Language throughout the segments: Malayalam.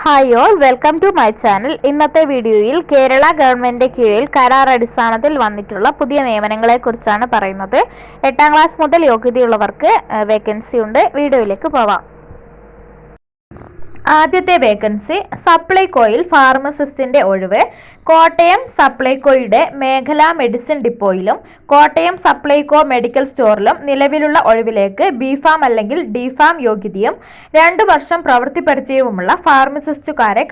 Hi all welcome to my channel ഇന്നത്തെ വീഡിയോയിൽ കേരള ഗവൺമെന്റിന്റെ കീഴിൽ കരാർ അടിസ്ഥാനത്തിൽ വന്നിട്ടുള്ള പുതിയ നിയമനങ്ങളെ കുറിച്ചാണ് പറയുന്നത്. എട്ടാം ക്ലാസ് മുതൽ യോഗ്യതയുള്ളവർക്ക് വേക്കൻസി ഉണ്ട്. വീഡിയോയിലേക്ക് പോവാം. ആദ്യത്തെ വേക്കൻസി സപ്ലൈകോയിൽ ഫാർമസിസ്റ്റിന്റെ ഒഴിവ് കോട്ടയം സപ്ലൈകോയുടെ മേഖലാ മെഡിസിൻ ഡിപ്പോയിലും കോട്ടയം സപ്ലൈകോ മെഡിക്കൽ സ്റ്റോറിലും നിലവിലുള്ള ഒഴിവിലേക്ക് ബിഫാം അല്ലെങ്കിൽ ഡിഫാം യോഗ്യതയും രണ്ടു വർഷം പ്രവൃത്തി പരിചയവുമുള്ള ഫാർമസിസ്റ്റുകാരെ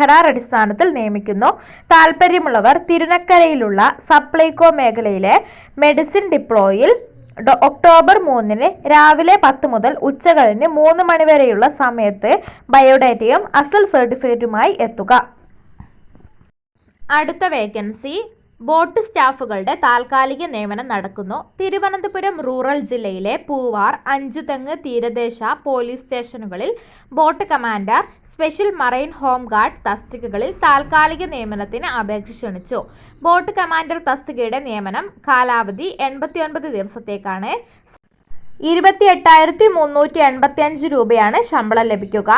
കരാർ അടിസ്ഥാനത്തിൽ നിയമിക്കുന്നു. താൽപ്പര്യമുള്ളവർ തിരുനക്കരയിലുള്ള സപ്ലൈകോ മേഖലയിലെ മെഡിസിൻ ഡിപ്ലോയിൽ ഒക്ടോബർ മൂന്നിന് രാവിലെ പത്ത് മുതൽ ഉച്ചകഴിഞ്ഞ് മൂന്ന് മണിവരെയുള്ള സമയത്ത് ബയോഡാറ്റയും അസൽ സർട്ടിഫിക്കറ്റുമായി എത്തുക. അടുത്ത വേക്കൻസി ബോട്ട് സ്റ്റാഫുകളുടെ താൽക്കാലിക നിയമനം നടക്കുന്നു. തിരുവനന്തപുരം റൂറൽ ജില്ലയിലെ പൂവാർ അഞ്ചുതെങ്ങ് തീരദേശ പോലീസ് സ്റ്റേഷനുകളിൽ boat commander special marine home guard തസ്തികകളിൽ താൽക്കാലിക നിയമനത്തിന് അപേക്ഷ ക്ഷണിച്ചു. ബോട്ട് കമാൻഡർ തസ്തികയുടെ നിയമനം കാലാവധി എൺപത്തിയൊൻപത് ദിവസത്തേക്കാണ്. ഇരുപത്തി എട്ടായിരത്തി മുന്നൂറ്റി എൺപത്തി അഞ്ച് രൂപയാണ് ശമ്പളം ലഭിക്കുക.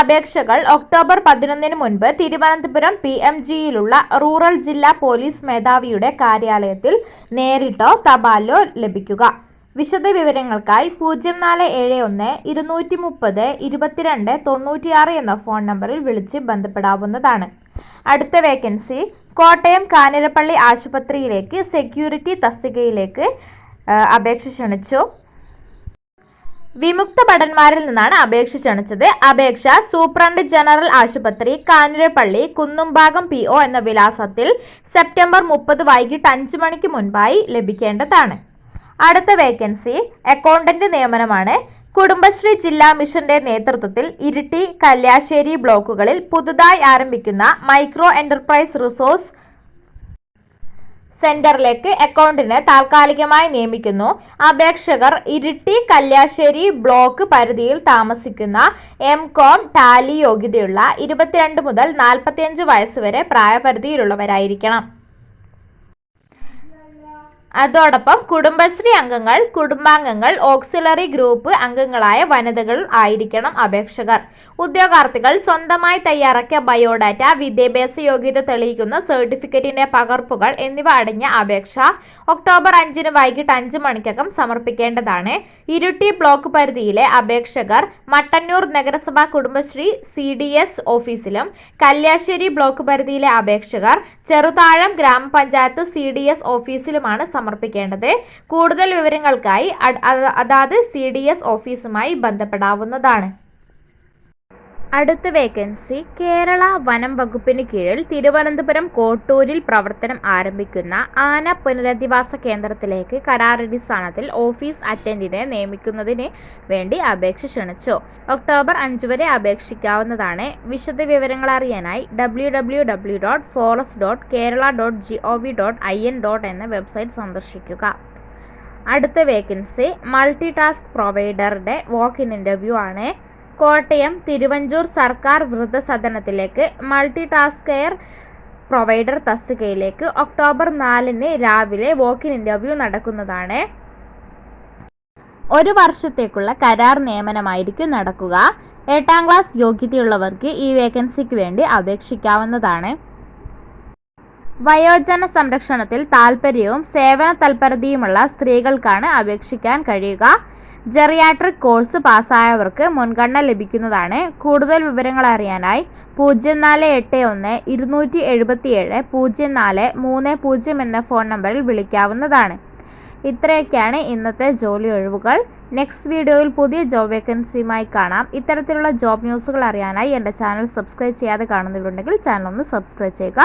അപേക്ഷകൾ ഒക്ടോബർ പതിനൊന്നിന് മുൻപ് തിരുവനന്തപുരം പി എം ജിയിലുള്ള റൂറൽ ജില്ലാ പോലീസ് മേധാവിയുടെ കാര്യാലയത്തിൽ നേരിട്ടോ തപാലോ ലഭിക്കുക. വിശദവിവരങ്ങൾക്കായി പൂജ്യം നാല് ഏഴ് ഒന്ന് ഇരുന്നൂറ്റി മുപ്പത് ഇരുപത്തിരണ്ട് തൊണ്ണൂറ്റിയാറ് എന്ന ഫോൺ നമ്പറിൽ വിളിച്ച് ബന്ധപ്പെടാവുന്നതാണ്. അടുത്ത വേക്കൻസി കോട്ടയം കാഞ്ഞിരപ്പള്ളി ആശുപത്രിയിലേക്ക് സെക്യൂരിറ്റി തസ്തികയിലേക്ക് അപേക്ഷ ക്ഷണിച്ചു. വിമുക്ത ഭടന്മാരിൽ നിന്നാണ് അപേക്ഷ ക്ഷണിച്ചത്. അപേക്ഷ സൂപ്രണ്ട് ജനറൽ ആശുപത്രി കാഞ്ഞിരപ്പള്ളി കുന്നുംഭാഗം പി ഒ എന്ന വിലാസത്തിൽ സെപ്റ്റംബർ മുപ്പത് വൈകിട്ട് അഞ്ച് മണിക്ക് മുൻപായി ലഭിക്കേണ്ടതാണ്. അടുത്ത വേക്കൻസി അക്കൗണ്ടന്റ് നിയമനമാണ്. കുടുംബശ്രീ ജില്ലാ മിഷന്റെ നേതൃത്വത്തിൽ ഇരിട്ടി കല്യാശ്ശേരി ബ്ലോക്കുകളിൽ പുതുതായി ആരംഭിക്കുന്ന മൈക്രോ എന്റർപ്രൈസ് റിസോഴ്സ് സെന്ററിലേക്ക് അക്കൗണ്ടിനെ താൽക്കാലികമായി നിയമിക്കുന്നു. അപേക്ഷകർ ഇരിട്ടി കല്യാശ്ശേരി ബ്ലോക്ക് പരിധിയിൽ താമസിക്കുന്ന എം കോം ടാലി യോഗ്യതയുള്ള ഇരുപത്തിരണ്ട് മുതൽ നാൽപ്പത്തിയഞ്ച് വയസ്സുവരെ പ്രായപരിധിയിലുള്ളവരായിരിക്കണം. അതോടൊപ്പം കുടുംബശ്രീ അംഗങ്ങൾ കുടുംബാംഗങ്ങൾ ഓക്സിലറി ഗ്രൂപ്പ് അംഗങ്ങളായ വനിതകൾ ആയിരിക്കണം അപേക്ഷകർ. ഉദ്യോഗാർത്ഥികൾ സ്വന്തമായി തയ്യാറാക്കിയ ബയോഡാറ്റ വിദ്യാഭ്യാസ യോഗ്യത തെളിയിക്കുന്ന സർട്ടിഫിക്കറ്റിന്റെ പകർപ്പുകൾ എന്നിവ അടങ്ങിയ അപേക്ഷ ഒക്ടോബർ അഞ്ചിന് വൈകിട്ട് അഞ്ച് മണിക്കകം സമർപ്പിക്കേണ്ടതാണ്. ഇരുട്ടി ബ്ലോക്ക് പരിധിയിലെ അപേക്ഷകർ മട്ടന്നൂർ നഗരസഭാ കുടുംബശ്രീ സി ഡി എസ് ഓഫീസിലും കല്യാശ്ശേരി ബ്ലോക്ക് പരിധിയിലെ അപേക്ഷകർ ചെറുതാഴം ഗ്രാമപഞ്ചായത്ത് സി ഡി എസ് ഓഫീസിലുമാണ് സമർപ്പിക്കേണ്ടത്. കൂടുതൽ വിവരങ്ങൾക്കായി അതാത് സി ഓഫീസുമായി ബന്ധപ്പെടാവുന്നതാണ്. അടുത്ത വേക്കൻസി കേരള വനം വകുപ്പിന് കീഴിൽ തിരുവനന്തപുരം കോട്ടൂരിൽ പ്രവർത്തനം ആരംഭിക്കുന്ന ആന പുനരധിവാസ കേന്ദ്രത്തിലേക്ക് കരാറടിസ്ഥാനത്തിൽ ഓഫീസ് അറ്റൻഡിനെ നിയമിക്കുന്നതിന് വേണ്ടി അപേക്ഷ ക്ഷണിച്ചു. ഒക്ടോബർ അഞ്ച് വരെ അപേക്ഷിക്കാവുന്നതാണ്. വിശദ വിവരങ്ങൾ അറിയാനായി W W W dot forest dot Kerala dot G O V dot I N dot എന്ന വെബ്സൈറ്റ് സന്ദർശിക്കുക. അടുത്ത വേക്കൻസി മൾട്ടി ടാസ്ക് പ്രൊവൈഡറുടെ വാക്ക് ഇൻ ഇന്റർവ്യൂ ആണ്. കോട്ടയം തിരുവഞ്ചൂർ സർക്കാർ വൃദ്ധസദനത്തിലേക്ക് മൾട്ടി ടാസ്ക് കെയർ പ്രൊവൈഡർ തസ്തികയിലേക്ക് ഒക്ടോബർ നാലിന് രാവിലെ വോക്കിൻ ഇന്റർവ്യൂ നടക്കുന്നതാണ്. ഒരു വർഷത്തേക്കുള്ള കരാർ നിയമനമായിരിക്കും നടക്കുക. എട്ടാം ക്ലാസ് യോഗ്യതയുള്ളവർക്ക് ഈ വേക്കൻസിക്ക് വേണ്ടി അപേക്ഷിക്കാവുന്നതാണ്. വയോജന സംരക്ഷണത്തിൽ താൽപ്പര്യവും സേവന തൽപരതയുമുള്ള സ്ത്രീകൾക്കാണ് അപേക്ഷിക്കാൻ കഴിയുക. ജെറിയാട്രിക് കോഴ്സ് പാസ്സായവർക്ക് മുൻഗണന ലഭിക്കുന്നതാണ്. കൂടുതൽ വിവരങ്ങൾ അറിയാനായി പൂജ്യം നാല് എട്ട് ഒന്ന് ഇരുന്നൂറ്റി എഴുപത്തിയേഴ് പൂജ്യം നാല് മൂന്ന് പൂജ്യം എന്ന ഫോൺ നമ്പറിൽ വിളിക്കാവുന്നതാണ്. ഇത്രയൊക്കെയാണ് ഇന്നത്തെ ജോലി ഒഴിവുകൾ. നെക്സ്റ്റ് വീഡിയോയിൽ പുതിയ ജോബ് വേക്കൻസിയുമായി കാണാം. ഇത്തരത്തിലുള്ള ജോബ് ന്യൂസുകൾ അറിയാനായി എന്റെ ചാനൽ സബ്സ്ക്രൈബ് ചെയ്യാതെ കാണുന്നവരുണ്ടെങ്കിൽ ചാനൽ ഒന്ന് സബ്സ്ക്രൈബ് ചെയ്യുക.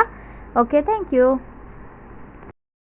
Okay, thank you.